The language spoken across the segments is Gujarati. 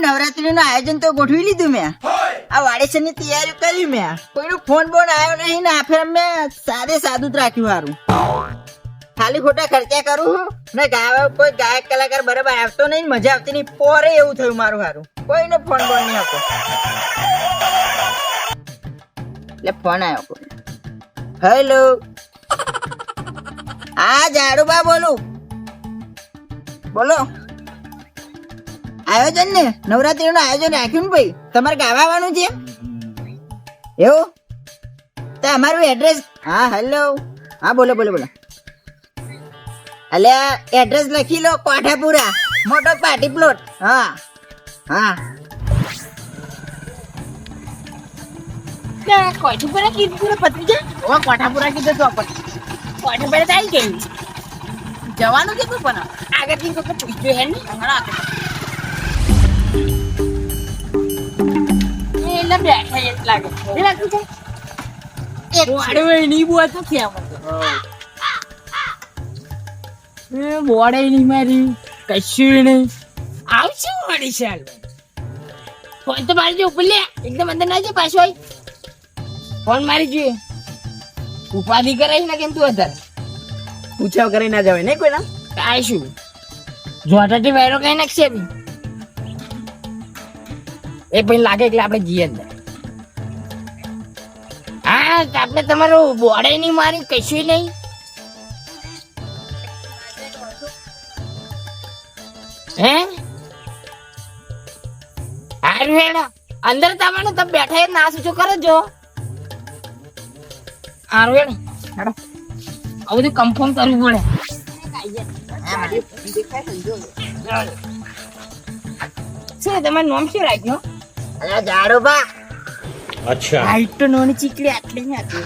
નવરાત્રી નું આયોજન તો ગોઠવી લીધું મેં. આ વાડેસરની તૈયારી કરી મેં. કોઈનો ફોન બોન આવ્યો નહીં ને આ ફેર મેં સાદે સાદું જ રાખ્યું હારું. ખાલી ખોટા ખર્ચા કરું ને ગાવા કોઈ ગાયક કલાકાર બરાબર આવતો નહીં મજા આવતી નહીં. પોરે એવું થયું મારું હારું. કોઈનો ફોન બોન નહીં આવતો. એટલે ફોન આવ્યો હેલો. હા ઝાડુબા બોલું. બોલો. આયોજન ને? નવરાત્રી નું આયોજન રાખ્યું ને ભાઈ? તમારે ગાવા આવવાનું છે એવું? તો અમારું એડ્રેસ હા હેલો હા બોલો બોલો બોલો. અલ્યા એડ્રેસ લખી લો કોઠાપુરા. મોટો પાર્ટી પ્લોટ હા હા. કોઠાપુરા કીધું પતી જાય ઓ કોઠાપુરા કીધું તો પણ કોઠાપુરા આવી ગઈ. જવાનું કેટલું પણ? આગળથી કોઈ પૂછ્યું હે ને હમણાં એટલે બેઠા જ લાગે. એ લાગતું છે? એક બોડે નહીં બોલ તો ક્યાં મને બોડે નહીં મારી. કશું નહીં. આવશું વળી ચાલ. ફોન તો મારી જો ઉપર લે. એકદમ અંદર ના જાય પાછો. ફોન મારી જોઈએ ઉપાધિ કરાય ને કેમ તું અત્યારે પૂછાવ કરી ના જવાય નહીં કોઈના? કાંઈ શું? જોટાથી વાયરો કઈ નાખશે બી એ પછી લાગે એટલે આપણે જઈએ અંદર. હા આપણે તમારું બોડે નહીં મારી કશું નહીં. હે? હારું હેડો. અંદર તમારું તમે બેઠા ના સૂચો કરો જો. હારું હેડો. હેડો. આ બધું કન્ફર્મ કરવું પડે. શું તમારું નામ શું રાખ્યું? અરે જાડોબા નોની ચીકડી આટલી જ નહીં?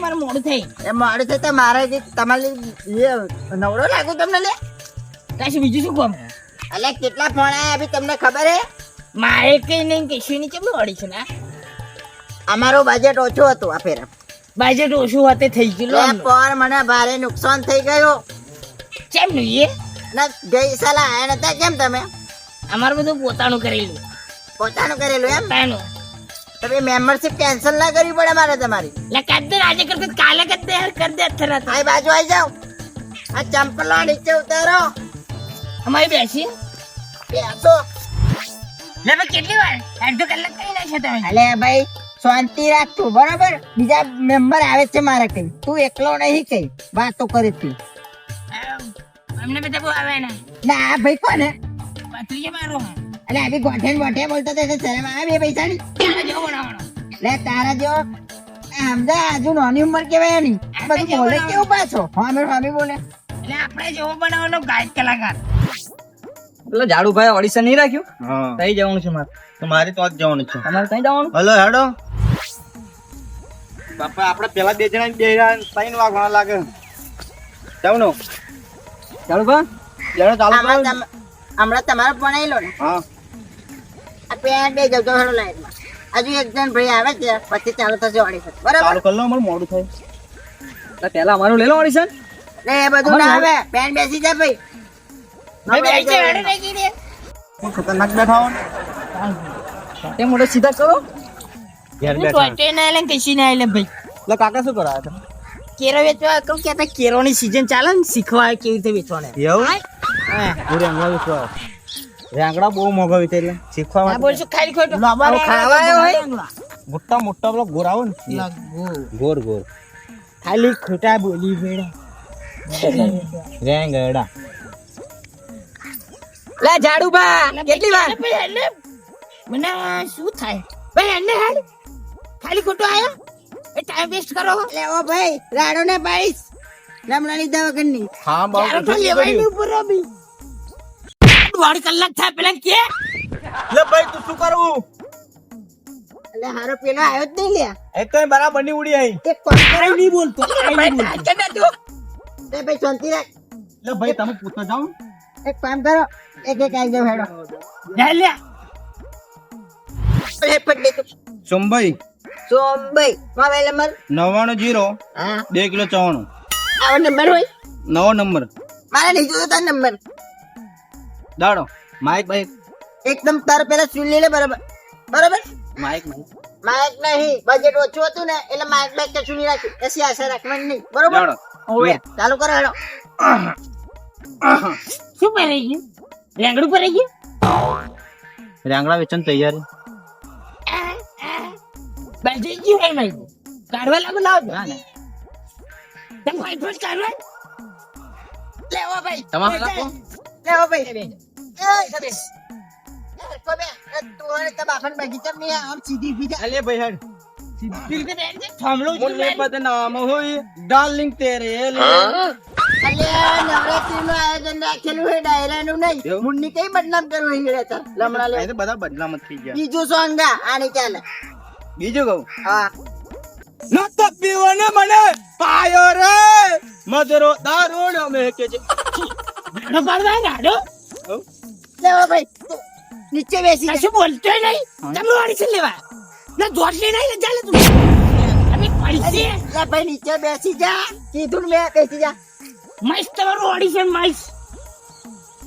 મારું મોડું થઈ એ મોડું તો મારે જે તમારે એ તમને લે? કાશ બીજું શું કામ? અલે કેટલા ફોન તમને ખબર હે? મારે કઈ નહીં કશું નહીં. ચેમ ઓડિશન આ અમારો બજેટ ઓછો હતો આ ફેરા. બજેટ ઓછું હતે થઈ ગયું પણ મને ભારે નુકસાન થઈ ગયું. કેમ ને ગઈ સલાહ આયા નતા કેમ તમે? અમારું બધું પોતાનું કરેલું. પોતાનું કરેલું એમ? પોતાનું. તમે મેમ્બરશિપ કેન્સલ ના કરવી પડે મારે તમારી. લે કાદ દે આજે કરતે કાલે કર દે કર દે અથરા આ બાજુ આવી જાવ આ ચંપલો નીચે ઉતારો. અમારી બેસી. બેસો. લે કેટલી વાર? અડધો કલાક કઈ નાખશે તમે. અલે ભાઈ શાંતિ રાખ તું બરાબર? બીજા મેમ્બર આવે છે મારા કઈ. તું એકલો નહીં કઈ વાતો કરી તું અમને બધા બહુ આવે ને. ના આ ભાઈ કોને? પથરી મારો. અલે આવી ગોઠે ગોઠે બોલતો તો એટલે શરમ આવે બે પૈસાની? જો લે તારા જો સમજા આજુ નાની ઉંમર કેવાયની બધું બોલે કેવું પાછો? હામે હામે બોલે. એટલે આપણે જેવો બનાવવાનો ગાયક કલાકાર. પેલો ઝાડુભાઈ ઓડિશન નહીં રાખ્યું? હા. તઈ જવાનું છે મારે. તો મારે તો જ જવાનું છે. તમારે કઈ જવાનું? હલો હેડો. બાપા આપણે પેલા બે જણા બે ત્રણ વાગવાના લાગે જાવ નો. ચાલુ આમાં કરો ચાલુ હમણાં તમારે ભણાઈ લો ને? હા. આ પેન બે જજો હેડો લાઈનમાં હજુ એક જણ ભાઈ આવે છે પછી ચાલુ થશે ઓડિશન. બરાબર? ચાલુ કરી લો અમારું મોડું થાય. પહેલા અમારું લઈ લો ઓડિશન. લે એ બધું ના આવે. પેન બેસી જાય ભાઈ. ખતરનાક બેઠા હો તે મોટો સીધા કરો. ઘેર બેઠા ટોટે ના લે કશી ના લે ભાઈ. એટલે કાકા શું કરાવે છે કેરો વેચવા કહું કે આ કેરોની સીઝન ચાલે ને શીખવા કેવી રીતે વેચવાને એવું? હું. રેંગડા વિશ્વા રેંગડા બહુ મોંઘા વિચાર શીખવા આ માટે. બોલશું ખાલી ખોટું? હોય? મોટા મોટા પેલો ગોરાવો ને. ગોર. ગોર ખાલી ખોટા બોલી રેંગડા લે ઝાડુબા કેટલી વાર? મને શું થાય? ભાઈ એને હાલ. ખાલી ખોટો આયો? એ ટાઈમ વેસ્ટ કરો લે ઓ ભાઈ રાડો ને પાડીશ. લમણાની દવાખાની હા બહુ તો લેવાય નહીં ઉપર બી દોઢ કલાક થાય પેલા કે? લે ભાઈ તું શું કરું? એટલે હારો પેલો આવ્યો જ નહીં લે એ તો બરાબરની ઉડી આઈ. એક કોણ કરે? નહીં બોલતો ના તું. તે ભાઈ શાંતિ રાખ. લે ભાઈ તમે પૂછતા જાઓ. એક કામ કરો એક એક આવી જાવ હેડો. લે લે. એ પડ દે તું સોમભાઈ સોમભાઈ મોબાઈલ નંબર? નવ્વાણું જીરો બે કિલો ચવાણું આવો નંબર હોય? નવો નંબર. મારે નહીં જોતો તારો નંબર. દાડો માઇક બાઇક. એકદમ તારો પેલા સુન લે બરાબર. બરાબર? માઇક માઇક માઇક નહીં. બજેટ ઓછું હતું ને એટલે માઇક બાઇક કશું ચૂલી એસી આશા રાખવાની નહીં. બરોબર? ઓવે ચાલુ કરો હેડો. શું પહેરાઈ ગયું? રેંગડું પહેરાઈ ગયું? રાંગડા વેચન તૈયારી. બાજી ગયું હે કાઢવા લાગુ લાવજો તમે ફાઈટ ફાઈટ કાઢવા લેવો ભાઈ તમારે લાગો લેવો ભાઈ એ, કોઈ બે, તું અને તારા બાપાના બગીચામાં નહીં આમ સીધી ઊભી અલે ભાઈ હેડ થાંભલો મુન્ને પદ નામ હોય ડાર્લિંગ તેરે અલ્યા, નવરાત્રીનું આયોજન રાખેલું છે ડાયરાનું નહીં મુન્ની કઈ બદનામ કરવું લમણા લે બધા બદલામત થઈ ગયા બીજું સોંગ આની ચાલે બીજું કહું? હા. નત પીવને મને પાયો રે. મધરો દારૂણ અમે કે છે. પાડવા ગાડો લેવો ભાઈ નીચે બેસી જા. બોલતો બોલતોય નહીં? તમે વાળી છે લેવા? ના જોટલી નહીં ચાલે તું. અમે પડી છે. લે ભાઈ નીચે બેસી જા. કીધું મે બેસી જા. મસ્ત તમારું ઓડિશન મસ્ત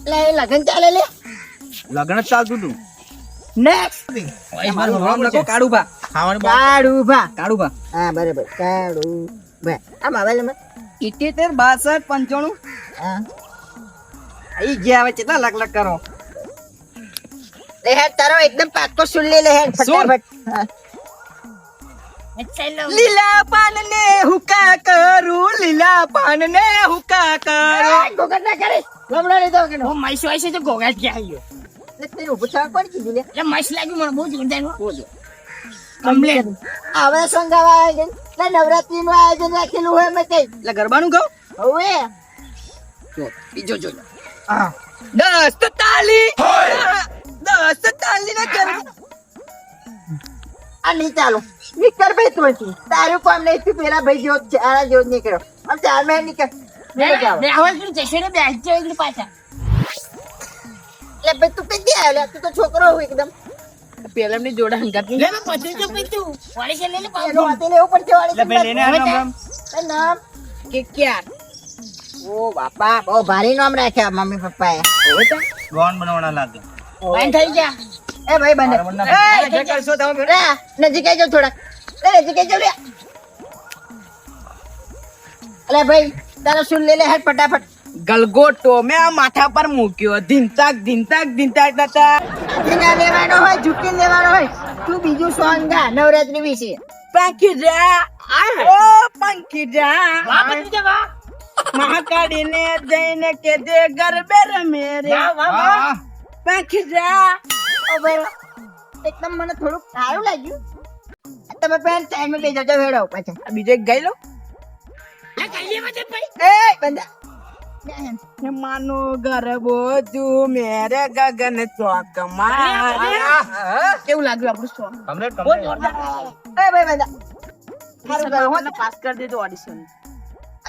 લે એ લગન ચાલે લે. લગન ચાલતું તું નેક્સ્ટ કાળુભા. ખાવાનું કાળું ભા. કાળુભા હા બરાબર. કાળું ભા. આ મોબાઈલ નંબર ઇઠ્યોતેર બાસઠ પંચાણું. હા. આઈ ગયા હવે કેટલા લાખ લાખ કરો? લે હેડ તારો એકદમ પાકો સુન લે હેડ ફટાફટ. લીલા પાન ને હુકા કરું લીલા પાન ને હુકા કરું. ગોગટ ના કરે. લમડા લીધો કે હું મસ્ત આઈસે તો ગોગટ ક્યાં આવ્યો તેનું ઊભું થવા કીધું લે? મસ્ત લાગ્યું મને બહુ જોરદાર કમ્પ્લેટ હવે સંગાવા આયોજન લે નવરાત્રી નું આયોજન રાખેલું હોય મેં તે એટલે ગરબાનું કહું? હવે. બીજો જોજો દસ તો તાલી. દસ તો તાલી ના કર આ નહીં ચાલો. નીકળ ભાઈ તું નથી તારું કામ નહીં તું પેલા ભાઈ જેવો ચારા જેવો નીકળ્યો. આમ ચાર મેં નીકળ. એટલે ભાઈ તું કઈ ગયા તું તો છોકરો હોય એકદમ. પેલા ની જોડા હંગાત લે મેં તો તું વાળી છે પડશે વાળી ભાઈ નામ કે ક્યાં? ઓ બાપા બહુ ભારી નામ રાખ્યા મમ્મી પપ્પાએ. ગોન બનાવવાના લાગે. બંધ થઈ ગયા. એ ભાઈ બંને. એ, જે કરશો તમે રે, નજીક આવી જાવ થોડા લે નજીક આવી જાવ લે અલે ભાઈ તારો સુન લે લે હેડ ફટાફટ. ગલગોટો. મેં આ માથા પર મૂક્યો. ધીમતાક ધીમતાક ધીમતાક દાતા ના લેવાનો હોય ઝૂકી લેવાનો હોય તું બીજું સોંગ ગા નવરાત્રી વિશે. પંખીજા ઓ પંખીજા વાહ પતી જા વાહ. મહાકાળીને જઈને કે દે ગરબે રમે રે. હા પંખીજા ઓ ભાઈ એકદમ મને થોડુંક સારું લાગ્યું. તમે પેન ટાઈમે બે જજો વેડો પાછા. બીજે બીજો એક ગાઈ લો. આ ગઈ લે ભાઈ. એ બંદા માનો ગરબો તું મેરે ગગન ચોકમાં કેવું લાગ્યું આપણું સોંગ એ ભાઈ હો પાસ કરી દેજો ઓડિશન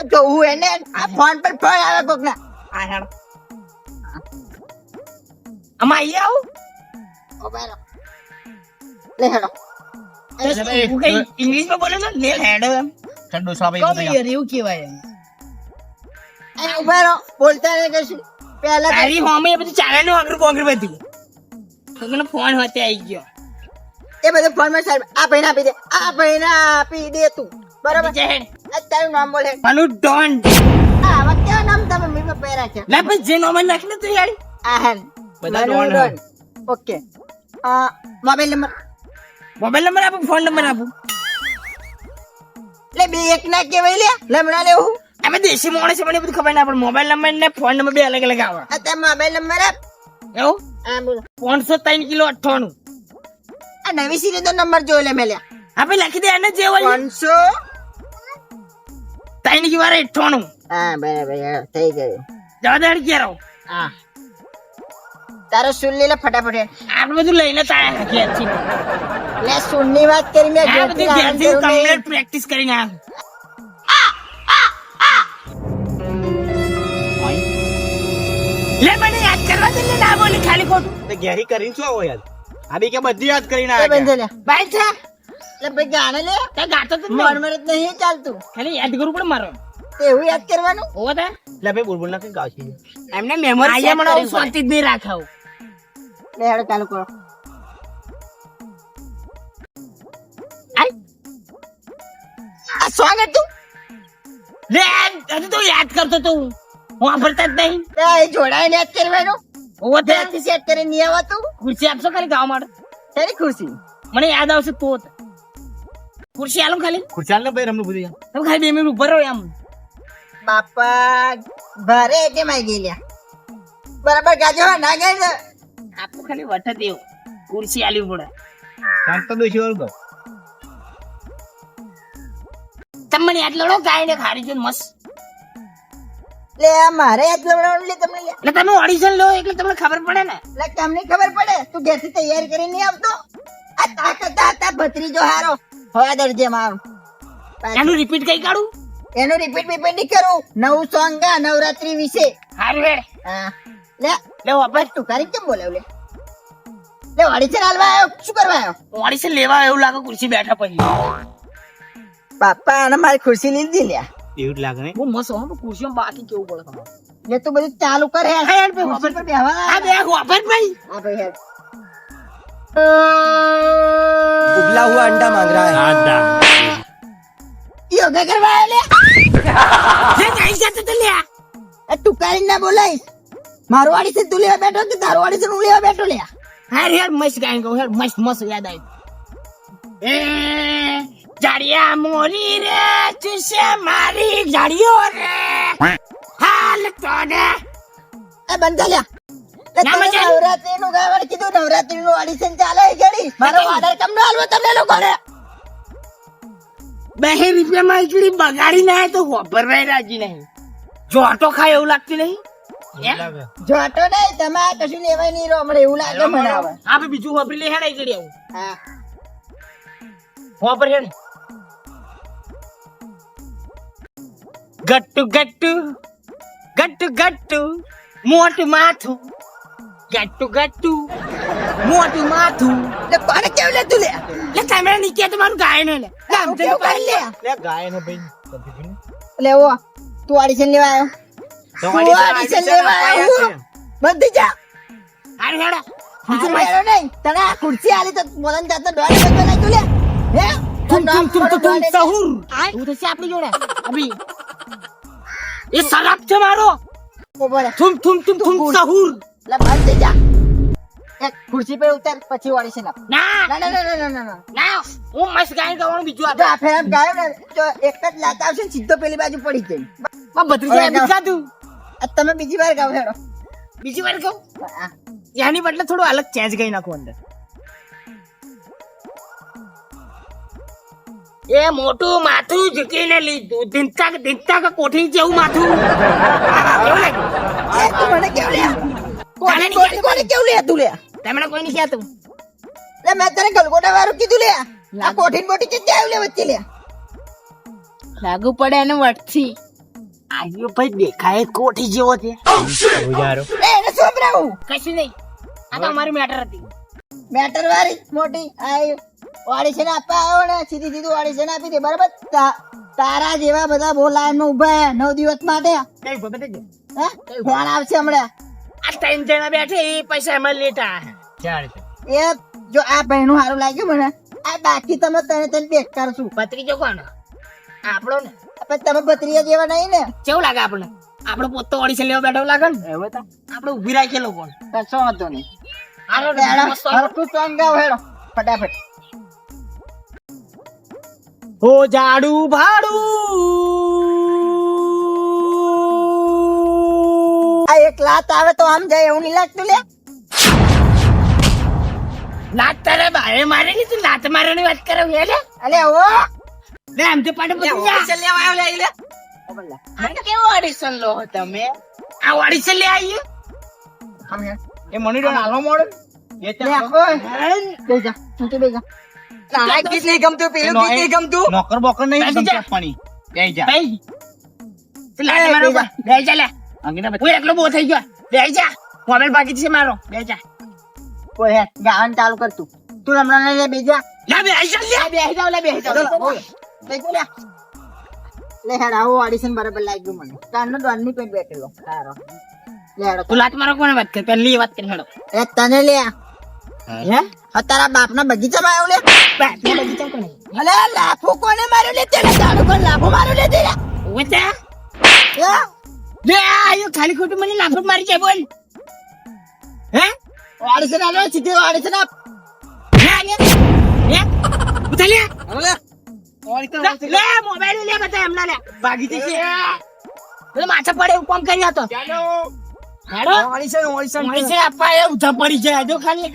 જોવું એને આ ફોન પર ફોન આવે કોક ના આ હેડ આમાં આઈ આવું ઓ ભાઈ લે હેડો હું કઈ ઇંગ્લિશમાં બોલે ને લે હેડો એમ ઠંડુ એવું કહેવાય એમ એ ઊભા રહો બોલતા રહે કશું પહેલા તારી હોમે બધું ચાલે નું આગળ બોગર બધું. તો ફોન હોતે આવી ગયો. એ બધું ફોનમાં સાહેબ આ ભાઈને આપી દે આ ભાઈને આપી દે તું. બરાબર? જય તારું નામ બોલે. મારું ડોન. આ નામ તમે પપ્પાએ રાખ્યા લે પણ જે નોમન નાખ ને તું યાર. આ હેન બધા. ડોન. ઓકે. આ મોબાઈલ નંબર? મોબાઈલ નંબર આપો ફોન નંબર આપો. લે બે એક ના કેવાય લે લમણા લેવું અમે દેશી મોણે છે મને બધું ખબર ના પણ મોબાઈલ નંબર ને ફોન નંબર બે અલગ અલગ આવે. આ મોબાઈલ નંબર આપ? એવું? હા બોલો. પાંચસો ત્રણ કિલો અઠ્ઠાણું. આ નવી સિરીઝ નો નંબર જોઈ લે મેલ્યા. આપે લખી દે એને જે હોય પાંચસો? ત્રણ કિલો અઠ્ઠાણું. હા બરાબર હા, થઈ ગયું. જવા દે ક્યાં રહો હા. તારો સુન લે લે ફટાફટ. આપણે બધું લઈને તાયા ઘેરથી લે સુનની વાત કરી મેં નહીં. કમ્પ્લીટ પ્રેક્ટિસ કરીને આવ. લે મને યાદ કરવા દે ના બોલી ખાલી ખોટું. તે ઘેરી કરીને શું આવો યાર? આ બી કે બધી યાદ કરીને બંધ લે ભાઈ છે. એટલે ભાઈ ગાને લે. તે ગાતો તો જ મર નહીં. મર જ નહીં ચાલતું. ખાલી યાદ કરવું પડે મારો. એવું યાદ કરવાનું? હોવો તા. લે ભાઈ બોલ બોલ ના કઈ ગાવશે એમને memory આયા મને શાંતિ જ નહીં રાખાવ. લે હેડો ચાલુ કરો. આ સોંગ હતું? લે હજુ તો યાદ કરતો તો હું. વાપરતા જ નહીં. એ જોડાય ને અત્યારે વેરો ઓવો તે થી સેટ કરી ની આવતું. ખુરશી આપશો ખાલી ગાવ માર તેરી ખુરશી? મને યાદ આવશે પોત ખુરશી આલું ખાલી. ખુરશી આલો ભાઈ રમણું બધી તમે ખાલી બે મિનિટ ઊભો રહો એમ. બાપા ભરે કે માઈ ગયેલા? બરાબર ગાજો ના ગઈ આપું ખાલી વઠ દેવ. ખુરશી આલી પડે. કામ તો દોશી વાળું તમને આટલો ગાય ને ખારી જો મસ્ત. લે મારે યાદ લવડાવવાનું લે તમને એટલે તમે ઓડિશન લો એટલે તમને ખબર પડે ને. લે તમને ખબર પડે? તું ઘેરથી તૈયારી કરીને નહીં આવતો? આ તાકાત આ ભત્રીજો હારો. હવા દરજેમાં આવ એનું રિપીટ કઈ કાઢું? એનું રિપીટ બીપીટ નહીં કરું. નવું સોંગ ગા નવરાત્રી વિશે. હારું હા. લે લે તું કરી કેમ બોલાવ લે? લે ઓડિશન હાલવા આવ્યો? શું કરવા આવ્યો? ઓડિશન લેવા એવું લાગે ખુરશી બેઠા પછી. બાપા અને મારી ખુરશી લીધી લ્યા. એવું જ લાગે ને? બહુ મસ્ત હો ખુરશીઓ બાકી કેવું પડે તમારે એ તો બધું ચાલુ કર હે હે એન પે ઓફર પર બેહવા આ બે ઓફર ભાઈ. હા ભાઈ હે ઉબલા હુઆ અંડા માંગ રહા હે. અંડા યોગા કરવા લે. જે નહીં જતો તો લે એ તું કરી ના બોલાય. મારો વાડી તું લેવા બેઠો કે તારો વાડી હું લેવા બેઠો લે? હાર યાર મસ્ત ગાય ગો યાર મસ્ત મસ્ત યાદ આવી. જાડિયા મોરી રે ચૂસે મારી જાડિયો રે. હાલ તો ને એ બંધ લ્યા ના તને આવી? નવરાત્રી નું ગાવાનું કીધું નવરાત્રી નું ઓડિશન ચાલે છે ઘડી? મારો ઓર્ડર કેમ નો હાલવો તમને લોકોને. બે રૂપિયામાં એકલી બગાડી ના તો વાપરવાય રાજી નહીં. જોટો ખાય એવું લાગતું નહીં? હે? નહીં તમારે કશું લેવાય નહીં રહો હમણાં એવું લાગે મને હા બીજું વાપરી લે હેડ એકડી આવું. હા. વાપર હેડ ગટ્ટુ ગટ્ટુ ગટ્ટુ ગટ્ટુ મોટું માથું ગટ્ટુ ગટ્ટુ મોટું માથું. લે કોને કેવું લે તું લે? લે કેમેરા નીચે તમારું ગાય ને લે. લે આમ તો કરી લે. લે? ગાય ને ભાઈ લે ઓ તું ઓડિશન લેવા આવ્યો તું audition લેવા આવ્યો છે. જા. હાર હેડા બીજું હેરો નહીં. તને આ ખુરશી આલી તો મોદન જાતનો દોડ બેઠો નહીં તું લે. હે? તું તું તું સહુર. એવું થશે આપણી જોડે. અભી. એ શરાબ છે મારો. થુમ થુમ થુમ થુમ સહુર. લે બંધ થઈ એક ખુરશી પે ઉતર પછી વાળી છે ના. ના ના ના ના ના ના. હું મસ્ત ગાયન કરવાનું બીજું આપણે આ ફેર ગાયો ને તો એક જ લાત આવશે ને સીધો પેલી બાજુ પડી ગઈ. માં બત્રીસ હજાર બીજા તું તમે બીજી વાર ગાવ બીજી વાર ગાવ? યાની બદલે થોડું અલગ ચેન્જ ગઈ નાખો અંદર. એ મોટું માથું ઝૂકીને લીધું દિનતા દિનતા કોઠી જેવું માથું? મને કેવું લે કોને કોને કોને કેવું લે તું લે તમને કોઈ નહીં કહેતું લે મેં તને ગલગોટા વાળું કીધું લે આ કોઠીન મોટી ચીજ આવ્યું લે વચ્ચે લે લાગુ પડે એને વટથી. આયો ભાઈ દેખાય કોઠી જેવો છે. ઉજારો. એ એને સોંભરાવું કશું નહીં. આ તો અમારી મેટર હતી. મેટર વાળી મોટી આ ઓડિશન આપવા આવ્યો ને સીધી સીધું ઓડિશન આપી દે બરાબર? તારા જેવા બધા બહુ લાઈનમાં ઊભા હે નવ દિવસ માટે. ફોન આવશે હમણાં. આ ત્રણ જણા બેઠે એ પૈસા એમાં લેટા એ જો આ બહેનું સારું લાગ્યું મને આ બાકી તમે તને તને બેકાર છું. ભત્રીજો કોણ? આપણો ને? પણ તમે ભત્રીયા જેવા નહીં ને. કેવું લાગે આપણે આપણો પોતો ઓડિશન લેવા બેઠો લાગે ને? હવે તો? આપણે ઊભી રાખેલો કોણ? કશો વાંધો નહીં. હાલો હેડો ફટાફટ. હો જાડુ ભાડું. આ એક લાત આવે તો આમ જાય એવું નહીં લાગતું લે. લાત તારે બારે મારે ની તું લાત મારવાની વાત કરે એ લે. અલે ઓ લે આમ તો પાડે પછી જા. લેવા આવ્યો લે લે. આ કેવો ઓડિશન લો તમે? આ ઓડિશન લે આમ એ મની ડોન મોડે એ લે, ઓય. બેસી જા, ઊંચી બેસી જા. આ ગીત નહીં ગમતું પેલું ગીત નહીં ગમતું. નોકર બોકર નહીં ગમતું પાણી સંપવાની જા. ભાઈ લાડ મારો બે જા. લે. અંગીના હું એકલો બો થઈ ગયો. બે જા. મોબાઈલ બાકી છે મારો. બે જા. કોઈ હે ગાવાનું ચાલુ કર તું. તું હમણાં લે બે જા. લે બેસી જા, લે. બે જાઓ લે બેસી જા. બેસી જાઓ, લે. લે હેડ આવો ઓડિશન બરાબર લાગ્યું મને. કાનનો દોડની પેટ બેઠેલો. સારો. લે હેડ. તું લાત મારો કોને વાત કર. પેલી વાત કરી હેડો. એ તને લે. હે? આ બાપ ના બગીચામાં આવ્યો લે. બાપના બગીચા કોને અલે લાફો કોને માર્યો લે? તેના દાડો પર લાફો માર્યો લે તે. ઓવે લે આયો ખાલી ખોટું મને લાફો મારી જાય બોલ. હે? ઓડિશન ના સીધે ઓડિશન આપ. લે લે. લે. ઉઠા લે. લે. લે, લે મોબાઈલ લે બધા એમના લે. બાગીચે છે. પેલો માથા પડે એવું કામ કરી હતો. હેડો ઓડિશન ઓડિશન ઓડિશન આપવા એ ઉઠા પડી જાય. જો ખાલી.